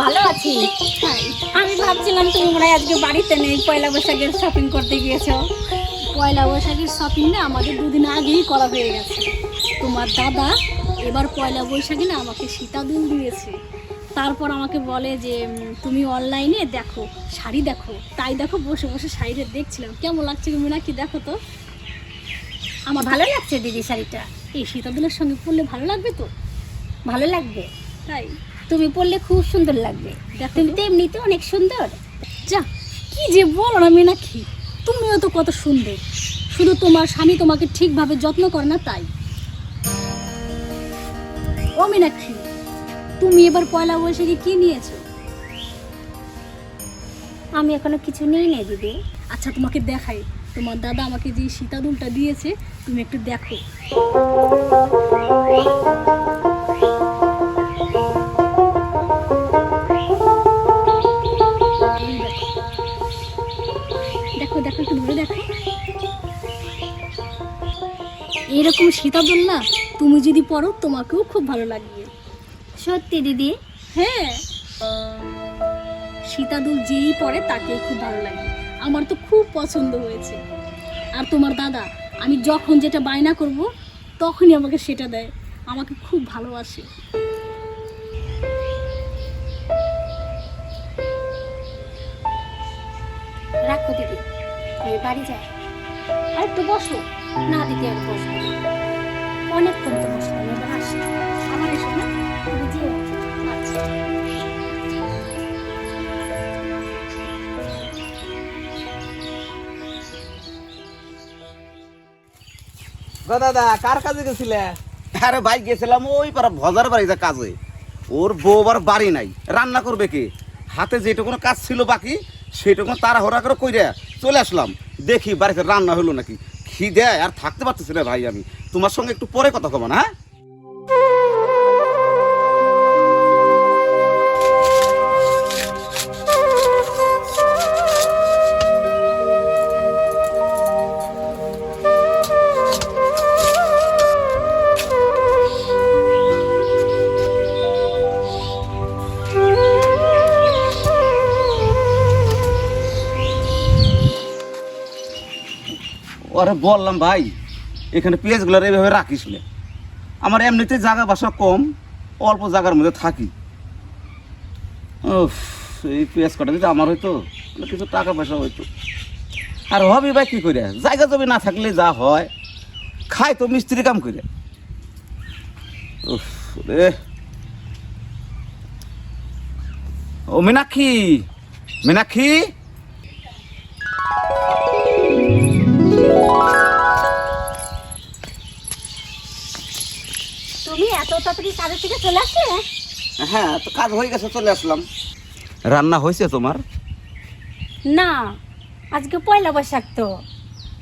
ভালো আছি। আমি ভাবছিলাম তুমি মনে হয় আজকে বাড়িতে নেই পয়লা বৈশাখের শপিং করতে গিয়েছো। পয়লা বৈশাখের শপিং না আমাদের দুদিন আগেই করা হয়ে গেছে। তোমার দাদা এবার পয়লা বৈশাখে না আমাকে সীতাদুল দিয়েছে। তারপর আমাকে বলে যে তুমি অনলাইনে দেখো শাড়ি দেখো। তাই দেখো বসে বসে শাড়িটা দেখছিলাম। কেমন লাগছে মীনাক্ষী দেখো তো? আমার ভালো লাগছে দিদি শাড়িটা। এই সীতাদুলের সঙ্গে পরলে ভালো লাগবে তো? ভালো লাগবে। তাই? তুমি পরলে খুব সুন্দর লাগবে। দেখো তুমি। তো। এমনিতে অনেক সুন্দর। যা কি যে বলো না মীনাক্ষী তুমিও তো কত সুন্দর। শুধু তোমার স্বামী তোমাকে ঠিকভাবে যত্ন করে না তাই। ও মীনাক্ষী তুমি এবার পয়লা বৈশাখে কি নিয়েছো? আমি এখনও কিছু নেই না দিদি। আচ্ছা তোমাকে দেখাই। তোমার দাদা আমাকে যে সীতাদুলটা দিয়েছে, তুমি একটু দেখো। এরকম সীতাদুল না তুমি যদি পড়ো তোমাকেও খুব ভালো লাগবে। সত্যি দিদি। হ্যাঁ। সীতাদুল যেই পড়ে তাকেই খুব ভালো লাগে। আমার তো খুব পছন্দ হয়েছে। আর তোমার দাদা আমি যখন যেটা বায়না করব তখনই আমাকে সেটা দেয়। আমাকে খুব ভালোবাসে। রাখো দিদি। আমি বাড়ি যাই আর একটু বসো। না দিদি আর বসবো না। অনেকক্ষণ তো বসলাম এবার আসি আমার এসো না তুমি যেও আচ্ছা দাদা কার কাজে গেছিলে? আরে ভাই গেছিলাম ওই পারা ভজার বাড়িতে কাজে। ওর বউবার বাড়ি নাই। রান্না করবে কি? হাতে যেটুকুনো কাজ ছিল বাকি সেটুকুনো তাড়াহুড়া করে কইরা চলে আসলাম। দেখি বাড়িতে রান্না হলো নাকি? খিদে আর থাকতে পারতেছি না ভাই আমি। তোমার সঙ্গে একটু পরে কথা কব না হ্যাঁ? ওরে বললাম, ভাই, এখানে পেঁয়াজগুলো এইভাবে রাখিস নে। আমার এমনিতে জায়গা বাসা কম, অল্প জায়গার মধ্যে থাকি। এই পেঁয়াজ কটা যদি আমার হইতো কিছু টাকা পয়সা হইতো। আর হবি ভাই কি করে জায়গা জমি না থাকলে যা হয় খাই তো মিস্ত্রি কাম করে রে। ও মীনাক্ষী মীনাক্ষী? তাড়াতাড়ি কাজের থেকে চলে আসলে? হ্যাঁ তো কাজ হয়ে গেছে চলে আসলাম। রান্না হয়েছে তোমার? না আজকে পয়লা বৈশাখ তো।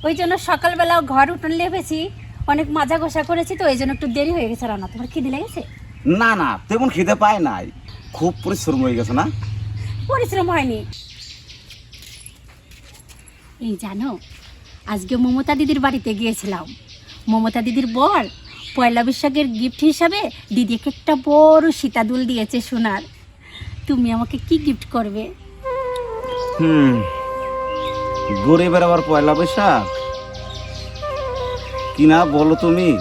ওই জন্য সকালবেলা ঘর উঠোন লেপেছি অনেক মাজা ঘষা করেছি তো ওই জন্য একটু দেরি হয়ে গেছে রান্না। তোমার খিদে লেগেছে? না না তেমন খিদে পায় নাই। খুব পরিশ্রম হয়ে গেছে না? পরিশ্রম হয়নি। এই জানো আজকে মমতা দিদির বাড়িতে গিয়েছিলাম। মমতা দিদির বর পয়লা বৈশাখের গিফট হিসাবে দিদিকে একটা বড় সীতাদুল দিয়েছে সোনার। তুমি আমাকে কি গিফট করবে? হুম গরিবের আবার পয়লা বৈশাখ? কি না বলো তুমি?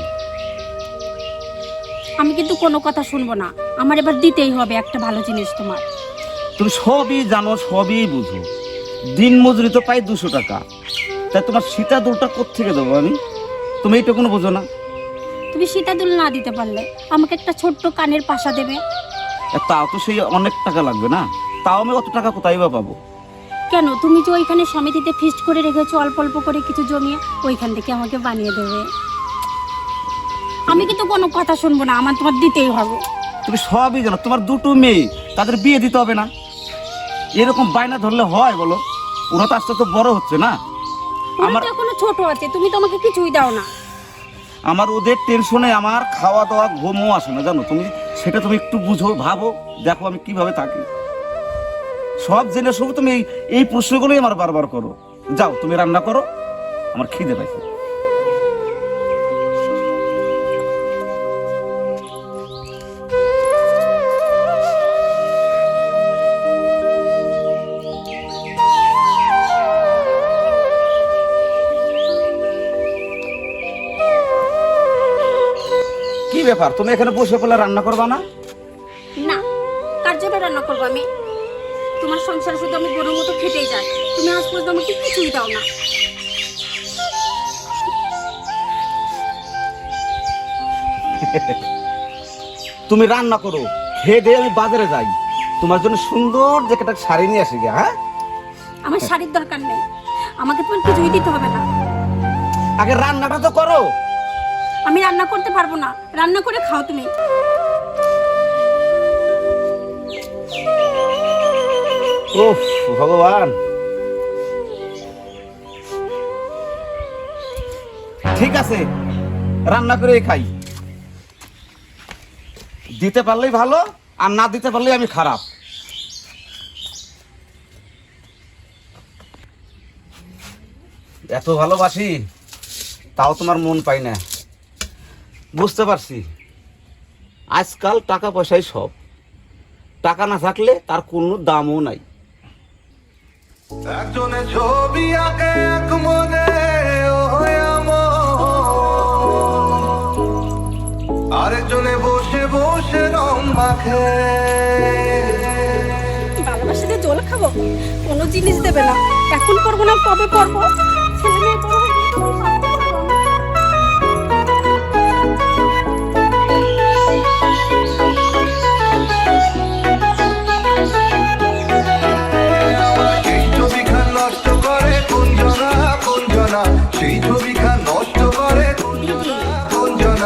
আমি কিন্তু কোনো কথা শুনব না। আমার এবার দিতেই হবে একটা ভালো জিনিস তোমার। তুমি সবই জানো সবই বুঝো। দিন মজুরি তো পাই দুশো টাকা। তাই তোমার সীতা দুলটা কোথেকে দেবো আমি? তুমি এইটুকুনো বোঝো না। তুমি সীতাদুল না দিতে পারলে আমাকে একটা ছোট্ট কানের পাশা দেবে। তাও তো সেই অনেক টাকা লাগবে না? তাও আমি অত টাকা কোথায় বা পাবো? কেন? তুমি যে ওইখানে সমিতিতে ফিস্ট করে রেখেছো অল্প অল্প করে কিছু জমিয়ে ওইখান থেকে আমাকে বানিয়ে দেবে। আমি কিন্তু কোনো কথা শুনব না আমার তোমার দিতেই হবে। তুমি সবই জানো তোমার দুটো মেয়ে তাদের বিয়ে দিতে হবে না। এরকম বায়না ধরলে হয় বলো? ওরা তো আস্তে আস্তে বড় হচ্ছে না? আমার তো এখনও ছোট আছে তুমি তো আমাকে কিছুই দাও না। আমার ওদের টেনশনে আমার খাওয়া দাওয়া ঘুমও আসে না, জানো? তুমি সেটা তুমি একটু বুঝো, ভাবো, দেখো আমি কীভাবে থাকি। সব জেনে সব তুমি এই এই প্রশ্নগুলোই আমার বারবার করো। যাও, তুমি রান্না করো, আমার খিদে পাইছে। ব্যাপার? তুমি এখানে বসে পড়লে রান্না করবা না? না কার জন্য রান্না করব আমি? তোমার সংসারে শুধু আমি গরুর মতো খেটেই যাই। তুমি আজ পর্যন্ত আমাকে কিছুই দাও না। তুমি রান্না করো খেয়ে দিয়ে আমি বাজারে যাই। তোমার জন্য সুন্দর যে একটা শাড়ি নিয়ে আসি গে, হ্যাঁ? আমার শাড়ির দরকার নেই। আমাকে তোমার কিছুই দিতে হবে না। আগে রান্নাটা তো করো। আমি রান্না করতে পারব না। রান্না করে খাও তুমি। ভগবান। ঠিক আছে, রান্না করে খাই। দিতে পারলেই ভালো, আর না দিতে পারলেই আমি খারাপ। এত ভালোবাসি, তাও তোমার মন পাই না। বুঝতে পারছি। আজকাল টাকা পয়সাই সব। টাকা না থাকলে তার কোনো দামও নাই। একজনে ছবি আঁকে এক মনে। আরেকজনে বসে বসে রং মাখে। ভালোবাসাতে জল খাব? কোনো জিনিস দেবে না। এখন করব না কবে করব?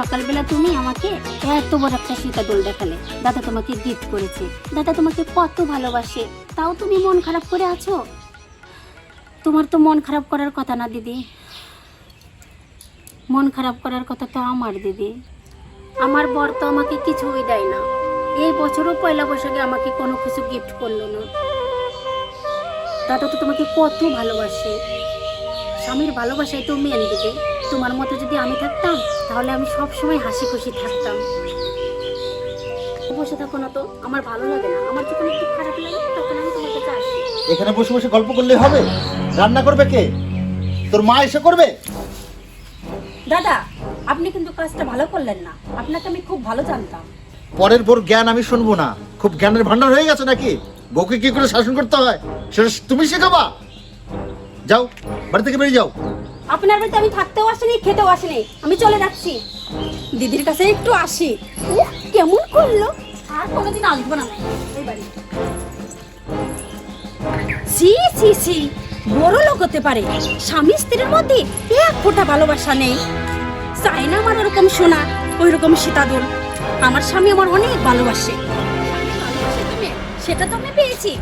সকালবেলা তুমি আমাকে এত বড় একটা সীতা দোল দেখালে। দাদা তোমাকে গিফট করেছে। দাদা তোমাকে কত ভালোবাসে। তাও তুমি মন খারাপ করে আছো? তোমার তো মন খারাপ করার কথা না, দিদি। মন খারাপ করার কথা তো আমার, দিদি। আমার বর তো আমাকে কিছুই দেয় না। এই বছরও পয়লা বৈশাখে আমাকে কোনো কিছু গিফট করল না। দাদা তো তোমাকে কত ভালোবাসে। স্বামীর ভালোবাসাই তো মেন দিদি। তোমার মতো যদি আমি থাকতাম তাহলে আমি সব সময় হাসি খুশি থাকতাম। বসে থাকো না তো আমার ভালো লাগে না। আমার যখন একটু খারাপ লাগে তখন আমি তোমার কাছে আসি। এখানে বসে বসে গল্প করলে হবে? রান্না করবে কে? তোর মা এসে করবে? দাদা আপনি কিন্তু কাজটা ভালো করলেন না। আপনাকে আমি খুব ভালো জানতাম। পরের পর জ্ঞান আমি শুনব না। খুব জ্ঞানের ভান্ডার হয়ে গেছে নাকি? বউকে কি করে শাসন করতে হয়? সেটা তুমি শেখাবা। যাও বাড়ি থেকে বেরিয়ে যাও। আপনার বাড়িতে আমি থাকতেও আসিনি খেতেও আসিনি। আমি চলে যাচ্ছি। দিদির কাছে একটু আসি। উহ, কেমন করল? আর কোনোদিন আসব না এই বাড়ি। সি সি সি বড় লোক হতে পারে। স্বামী স্ত্রীর মধ্যে এক ফোঁটা ভালোবাসা নেই। চাই না আমার ওরকম সোনা ওই রকম সীতাদুল। আমার স্বামী আমার অনেক ভালোবাসে। সেটা তো আমি পেয়েছি।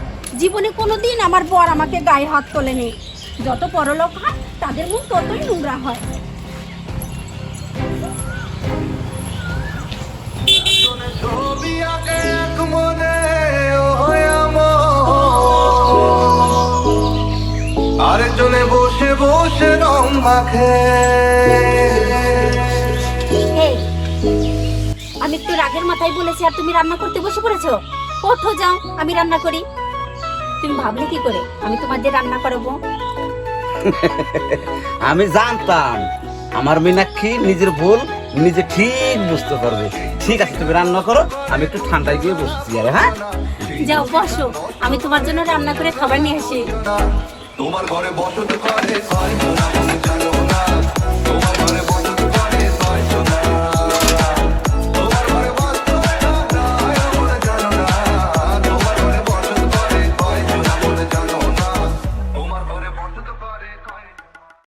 জীবনে কোনোদিন আমার বর আমাকে গায়ে হাত তোলেনি। যত পরলোক হয় তাদের মুখ ততই নোংরা হয়। ছবি আঁকে এক মনে ও আমার। আরেকজনে বসে বসে রং মাখে। আমি একটু রাগের মাথায় বলেছি আর তুমি রান্না করতে বসে পড়েছো? ওঠো যাও আমি রান্না করি। তুমি ভাবলে কি করে? আমি তোমাদের রান্না করাবো। আমি জানতাম আমার মীনাক্ষী নিজের ভুল নিজে ঠিক বুঝতে পারবে। ঠিক আছে তুমি রান্না করো আমি একটু ঠান্ডায় গিয়ে বসছি আর হ্যাঁ? যাও বসো। আমি তোমার জন্য রান্না করে খাবার নিয়ে আসি। তোমার ঘরে বসত করে জানো